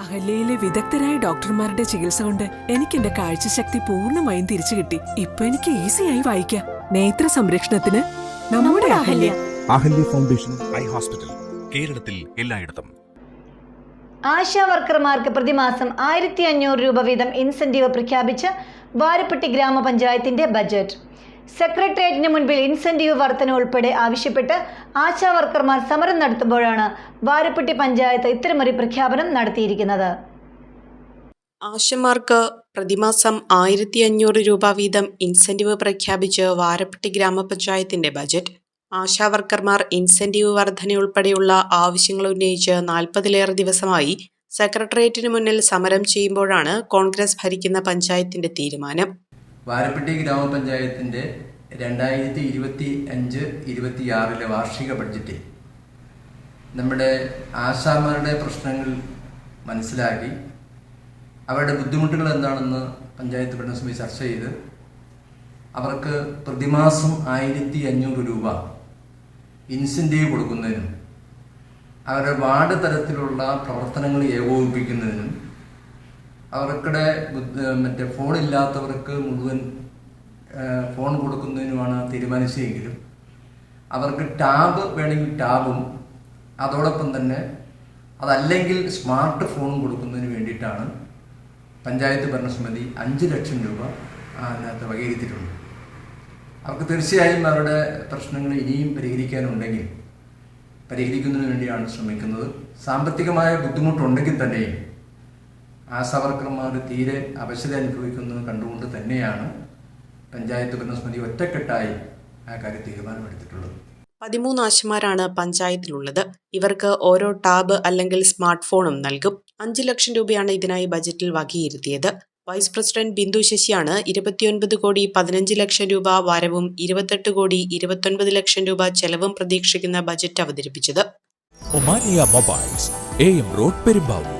അഹല്യയിലെ വിദഗ്ധരായ ഡോക്ടർമാരുടെ ചികിത്സ കൊണ്ട് എനിക്ക് എന്റെ കാഴ്ചശക്തി പൂർണമായും തിരിച്ചു കിട്ടി. ഇപ്പൊ എനിക്ക് ഈസിയായി വായിക്കാം. നേത്ര സംരക്ഷണത്തിന് നമ്മുടെ Ahalya. Ahalya. Foundation eye hospital കേരളത്തിൽ എല്ലായിടത്തും. ആശാ വർക്കർമാർക്ക് പ്രതിമാസം ആയിരത്തി അഞ്ഞൂറ് രൂപ വീതം ഇൻസെന്റീവ് പ്രഖ്യാപിച്ച് വാരപ്പെട്ടി ഗ്രാമപഞ്ചായത്തിന്റെ ബജറ്റ് സെക്രട്ടേറിയറ്റിന് മുൻപിൽ ഇൻസെന്റീവ് വർധന ഉൾപ്പെടെ ആവശ്യപ്പെട്ട് ആശാ വർക്കർമാർ സമരം നടത്തുമ്പോഴാണ് വാരപ്പെട്ടി പഞ്ചായത്ത് ഇത്തരമൊരു പ്രഖ്യാപനം നടത്തിയിരിക്കുന്നത്. ആശമാർക്ക് പ്രതിമാസം ആയിരത്തി അഞ്ഞൂറ് രൂപ വീതം ഇൻസെന്റീവ് പ്രഖ്യാപിച്ച് വാരപ്പെട്ടി ഗ്രാമപഞ്ചായത്തിന്റെ ബജറ്റ്. ആശാവർക്കർമാർ ഇൻസെന്റീവ് വർധനയുൾപ്പെടെയുള്ള ആവശ്യങ്ങൾ ഉന്നയിച്ച് നാൽപ്പതിലേറെ ദിവസമായി സെക്രട്ടേറിയറ്റിന് മുന്നിൽ സമരം ചെയ്യുമ്പോഴാണ് കോൺഗ്രസ് ഭരിക്കുന്ന പഞ്ചായത്തിന്റെ തീരുമാനം. വാരപ്പെട്ടി ഗ്രാമപഞ്ചായത്തിന്റെ രണ്ടായിരത്തി ഇരുപത്തി അഞ്ച് ഇരുപത്തിയാറിലെ വാർഷിക ബഡ്ജറ്റിൽ നമ്മുടെ ആശാമാരുടെ പ്രശ്നങ്ങൾ മനസ്സിലാക്കി. അവരുടെ ബുദ്ധിമുട്ടുകൾ എന്താണെന്ന് പഞ്ചായത്ത് ഭരണസമിതി ചർച്ച ചെയ്ത് അവർക്ക് പ്രതിമാസം ആയിരത്തി അഞ്ഞൂറ് രൂപ ഇൻസെന്റീവ് കൊടുക്കുന്നതിനും അവരുടെ വാർഡ് തരത്തിലുള്ള പ്രവർത്തനങ്ങൾ ഏകോപിപ്പിക്കുന്നതിനും അവർക്കിടെ മറ്റേ ഫോൺ ഇല്ലാത്തവർക്ക് മുഴുവൻ ഫോൺ കൊടുക്കുന്നതിനുമാണ് തീരുമാനിച്ചതെങ്കിലും അവർക്ക് ടാബ് വേണമെങ്കിൽ ടാബും അതോടൊപ്പം തന്നെ അതല്ലെങ്കിൽ സ്മാർട്ട് ഫോണും കൊടുക്കുന്നതിന് വേണ്ടിയിട്ടാണ് പഞ്ചായത്ത് ഭരണസമിതി അഞ്ച് ലക്ഷം രൂപ അതിനകത്ത് വകയിരുത്തിയിട്ടുണ്ട് അവർക്ക് തീർച്ചയായും അവരുടെ പ്രശ്നങ്ങൾ ഇനിയും പരിഹരിക്കാനുണ്ടെങ്കിൽ പരിഹരിക്കുന്നതിന് വേണ്ടിയാണ് ശ്രമിക്കുന്നത്. സാമ്പത്തികമായ ബുദ്ധിമുട്ടുണ്ടെങ്കിൽ തന്നെയും ആശാവർക്കർമാർ തീരെ അവശത അനുഭവിക്കുന്നത് കണ്ടുകൊണ്ട് തന്നെയാണ് പഞ്ചായത്ത് ഭരണസമിതി ഒറ്റക്കെട്ടായി ആ കാര്യം തീരുമാനമെടുത്തിട്ടുള്ളത്. പതിമൂന്ന് ആശമാരാണ് പഞ്ചായത്തിലുള്ളത്. ഇവർക്ക് ഓരോ ടാബ് അല്ലെങ്കിൽ സ്മാർട്ട് ഫോണും നൽകും. അഞ്ച് ലക്ഷം രൂപയാണ് ഇതിനായി ബജറ്റിൽ വകയിരുത്തിയത്. വൈസ് പ്രസിഡന്റ് ബിന്ദു ശശിയാണ് ഇരുപത്തിയൊൻപത് കോടി പതിനഞ്ച് ലക്ഷം രൂപ വരവും ഇരുപത്തെട്ട് കോടി ഇരുപത്തൊൻപത് ലക്ഷം രൂപ ചെലവും പ്രതീക്ഷിക്കുന്ന ബജറ്റ് അവതരിപ്പിച്ചത്. Omania mobiles A M road Perumbavoor.